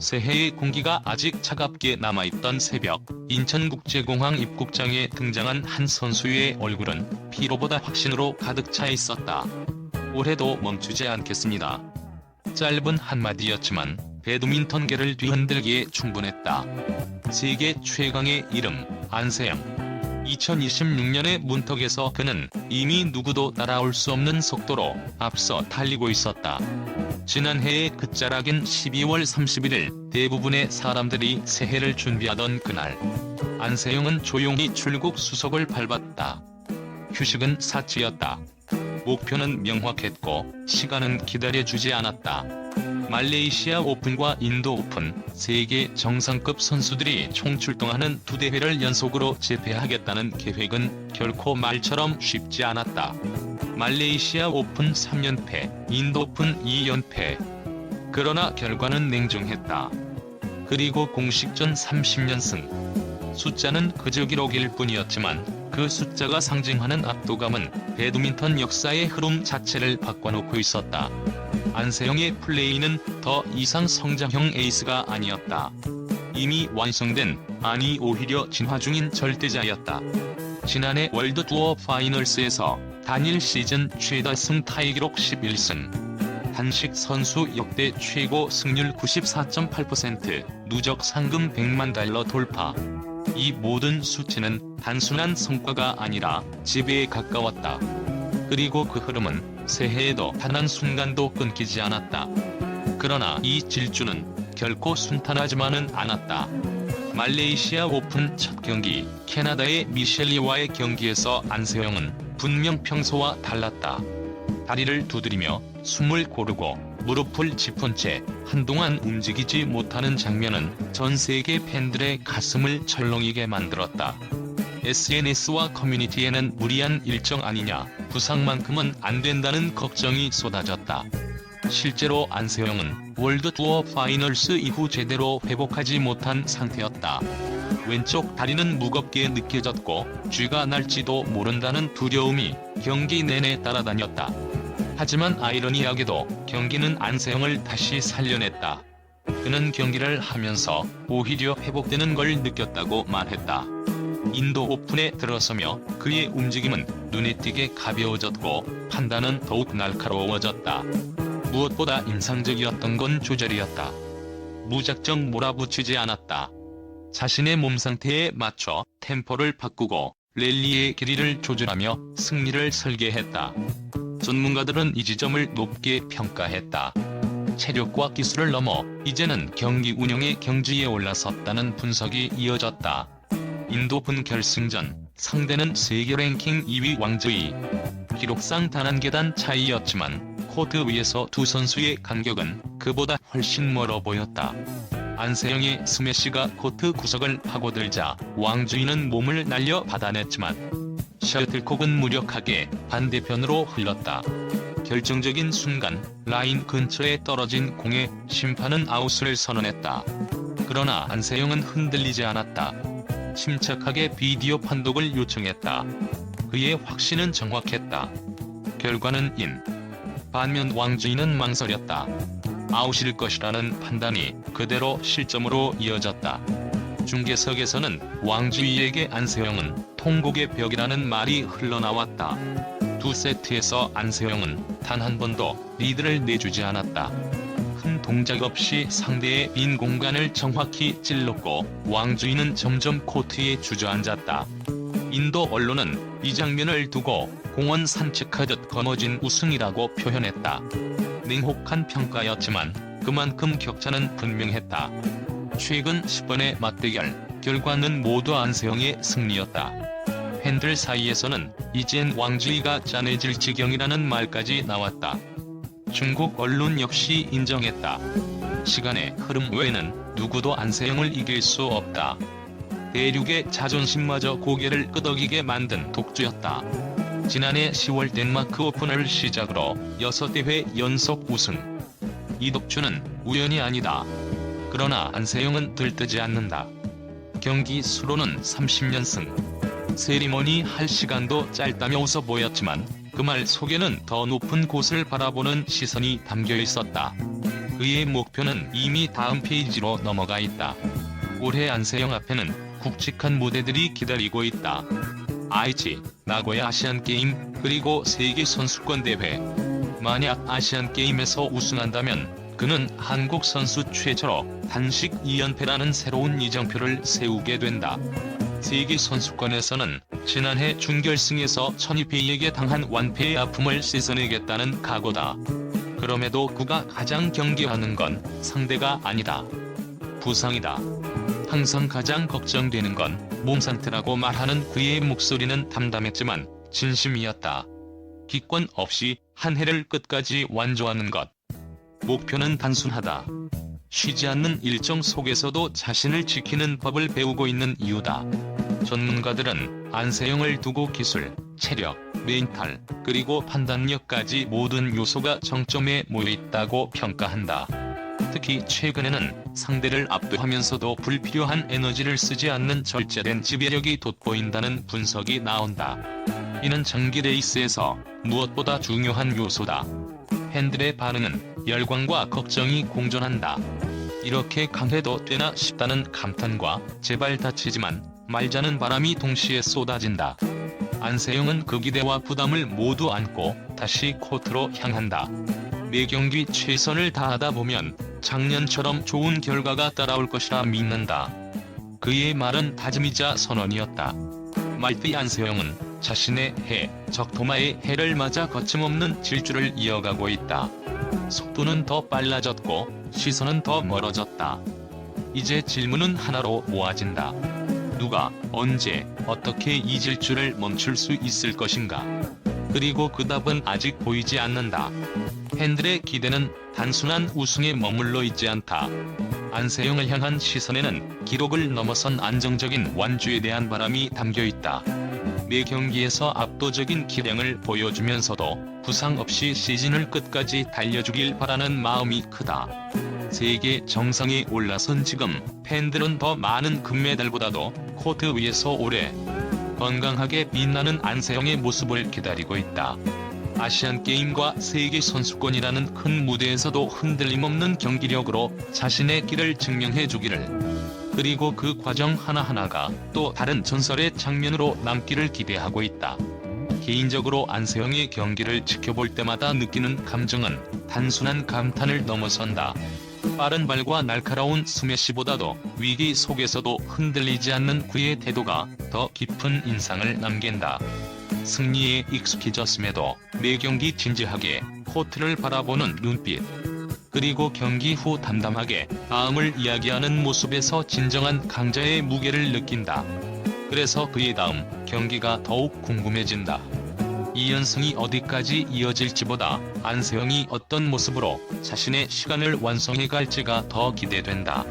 새해의 공기가 아직 차갑게 남아있던 새벽, 인천국제공항 입국장에 등장한 한 선수의 얼굴은 피로보다 확신으로 가득 차 있었다. 올해도 멈추지 않겠습니다. 짧은 한마디였지만 배드민턴계를 뒤흔들기에 충분했다. 세계 최강의 이름 안세영. 2026년의 문턱에서 그는 이미 누구도 따라올 수 없는 속도로 앞서 달리고 있었다. 지난해의 끝자락인 12월 31일 대부분의 사람들이 새해를 준비하던 그날 안세영은 조용히 출국 수속을 밟았다. 휴식은 사치였다. 목표는 명확했고 시간은 기다려주지 않았다. 말레이시아 오픈과 인도 오픈, 세계 정상급 선수들이 총출동하는 두 대회를 연속으로 재패하겠다는 계획은 결코 말처럼 쉽지 않았다. 말레이시아 오픈 3연패, 인도 오픈 2연패. 그러나 결과는 냉정했다. 그리고 공식전 30연승. 숫자는 그저 기록일 뿐이었지만 그 숫자가 상징하는 압도감은 배드민턴 역사의 흐름 자체를 바꿔놓고 있었다. 안세영의 플레이는 더 이상 성장형 에이스가 아니었다. 이미 완성된, 아니 오히려 진화 중인 절대자였다. 지난해 월드 투어 파이널스에서 단일 시즌 최다 승 타이 기록 11승. 단식 선수 역대 최고 승률 94.8%, 누적 상금 100만 달러 돌파. 이 모든 수치는 단순한 성과가 아니라 지배에 가까웠다. 그리고 그 흐름은 새해에도 단 한 순간도 끊기지 않았다. 그러나 이 질주는 결코 순탄하지만은 않았다. 말레이시아 오픈 첫 경기, 캐나다의 미셸리와의 경기에서 안세영은 분명 평소와 달랐다. 다리를 두드리며 숨을 고르고 무릎을 짚은 채 한동안 움직이지 못하는 장면은 전 세계 팬들의 가슴을 철렁이게 만들었다. SNS와 커뮤니티에는 무리한 일정 아니냐, 부상만큼은 안 된다는 걱정이 쏟아졌다. 실제로 안세영은 월드 투어 파이널스 이후 제대로 회복하지 못한 상태였다. 왼쪽 다리는 무겁게 느껴졌고 쥐가 날지도 모른다는 두려움이 경기 내내 따라다녔다. 하지만 아이러니하게도 경기는 안세영을 다시 살려냈다. 그는 경기를 하면서 오히려 회복되는 걸 느꼈다고 말했다. 인도 오픈에 들어서며 그의 움직임은 눈에 띄게 가벼워졌고 판단은 더욱 날카로워졌다. 무엇보다 인상적이었던 건 조절이었다. 무작정 몰아붙이지 않았다. 자신의 몸 상태에 맞춰 템포를 바꾸고 랠리의 길이를 조절하며 승리를 설계했다. 전문가들은 이 지점을 높게 평가했다. 체력과 기술을 넘어 이제는 경기 운영의 경지에 올라섰다는 분석이 이어졌다. 인도분 결승전 상대는 세계 랭킹 2위 왕즈이 기록상 단 한 계단 차이였지만 코트 위에서 두 선수의 간격은 그보다 훨씬 멀어 보였다. 안세영의 스매시가 코트 구석을 파고들자 왕주인은 몸을 날려 받아냈지만 셔틀콕은 무력하게 반대편으로 흘렀다. 결정적인 순간 라인 근처에 떨어진 공에 심판은 아웃을 선언했다. 그러나 안세영은 흔들리지 않았다. 침착하게 비디오 판독을 요청했다. 그의 확신은 정확했다. 결과는 인. 반면 왕주인은 망설였다. 아웃일 것이라는 판단이 그대로 실점으로 이어졌다. 중계석에서는 왕주이에게 안세영은 통곡의 벽이라는 말이 흘러나왔다. 두 세트에서 안세영은 단 한 번도 리드를 내주지 않았다. 큰 동작 없이 상대의 빈 공간을 정확히 찔렀고 왕주인은 점점 코트에 주저앉았다. 인도 언론은 이 장면을 두고 공원 산책하듯 거머쥔 우승이라고 표현했다. 냉혹한 평가였지만 그만큼 격차는 분명했다. 최근 10번의 맞대결 결과는 모두 안세영의 승리였다. 팬들 사이에서는 이젠 왕주의가 짠해질 지경이라는 말까지 나왔다. 중국 언론 역시 인정했다. 시간의 흐름 외에는 누구도 안세영을 이길 수 없다. 대륙의 자존심마저 고개를 끄덕이게 만든 독주였다. 지난해 10월 덴마크 오픈을 시작으로 6대회 연속 우승. 이 독주는 우연이 아니다. 그러나 안세영은 들뜨지 않는다. 경기 수로는 30연승. 세리머니 할 시간도 짧다며 웃어 보였지만 그 말 속에는 더 높은 곳을 바라보는 시선이 담겨 있었다. 그의 목표는 이미 다음 페이지로 넘어가 있다. 올해 안세영 앞에는 굵직한 무대들이 기다리고 있다. 아이치, 나고야 아시안게임, 그리고 세계 선수권 대회. 만약 아시안게임에서 우승한다면 그는 한국 선수 최초로 단식 2연패라는 새로운 이정표를 세우게 된다. 세계 선수권에서는 지난해 준결승에서 천이페이에게 당한 완패의 아픔을 씻어내겠다는 각오다. 그럼에도 그가 가장 경계하는 건 상대가 아니다. 부상이다. 항상 가장 걱정되는 건 몸 상태라고 말하는 그의 목소리는 담담했지만 진심이었다. 기권 없이 한 해를 끝까지 완주하는 것. 목표는 단순하다. 쉬지 않는 일정 속에서도 자신을 지키는 법을 배우고 있는 이유다. 전문가들은 안세영을 두고 기술, 체력, 멘탈, 그리고 판단력까지 모든 요소가 정점에 모여 있다고 평가한다. 특히 최근에는 상대를 압도하면서도 불필요한 에너지를 쓰지 않는 절제된 지배력이 돋보인다는 분석이 나온다. 이는 장기 레이스에서 무엇보다 중요한 요소다. 팬들의 반응은 열광과 걱정이 공존한다. 이렇게 강해도 되나 싶다는 감탄과 제발 다치지만 말자는 바람이 동시에 쏟아진다. 안세영은 그 기대와 부담을 모두 안고 다시 코트로 향한다. 매 경기 최선을 다하다 보면 작년처럼 좋은 결과가 따라올 것이라 믿는다. 그의 말은 다짐이자 선언이었다. 말띠 안세영은 자신의 해, 적토마의 해를 맞아 거침없는 질주를 이어가고 있다. 속도는 더 빨라졌고 시선은 더 멀어졌다. 이제 질문은 하나로 모아진다. 누가, 언제, 어떻게 이 질주를 멈출 수 있을 것인가? 그리고 그 답은 아직 보이지 않는다. 팬들의 기대는 단순한 우승에 머물러 있지 않다. 안세영을 향한 시선에는 기록을 넘어선 안정적인 완주에 대한 바람이 담겨 있다. 매 경기에서 압도적인 기량을 보여주면서도 부상 없이 시즌을 끝까지 달려주길 바라는 마음이 크다. 세계 정상에 올라선 지금 팬들은 더 많은 금메달보다도 코트 위에서 오래 건강하게 빛나는 안세영의 모습을 기다리고 있다. 아시안게임과 세계선수권이라는 큰 무대에서도 흔들림 없는 경기력으로 자신의 길을 증명해 주기를. 그리고 그 과정 하나하나가 또 다른 전설의 장면으로 남기를 기대하고 있다. 개인적으로 안세영의 경기를 지켜볼 때마다 느끼는 감정은 단순한 감탄을 넘어선다. 빠른 발과 날카로운 스매시보다도 위기 속에서도 흔들리지 않는 그의 태도가 더 깊은 인상을 남긴다. 승리에 익숙해졌음에도 매 경기 진지하게 코트를 바라보는 눈빛. 그리고 경기 후 담담하게 다음을 이야기하는 모습에서 진정한 강자의 무게를 느낀다. 그래서 그의 다음 경기가 더욱 궁금해진다. 이 연승이 어디까지 이어질지보다 안세영이 어떤 모습으로 자신의 시간을 완성해 갈지가 더 기대된다.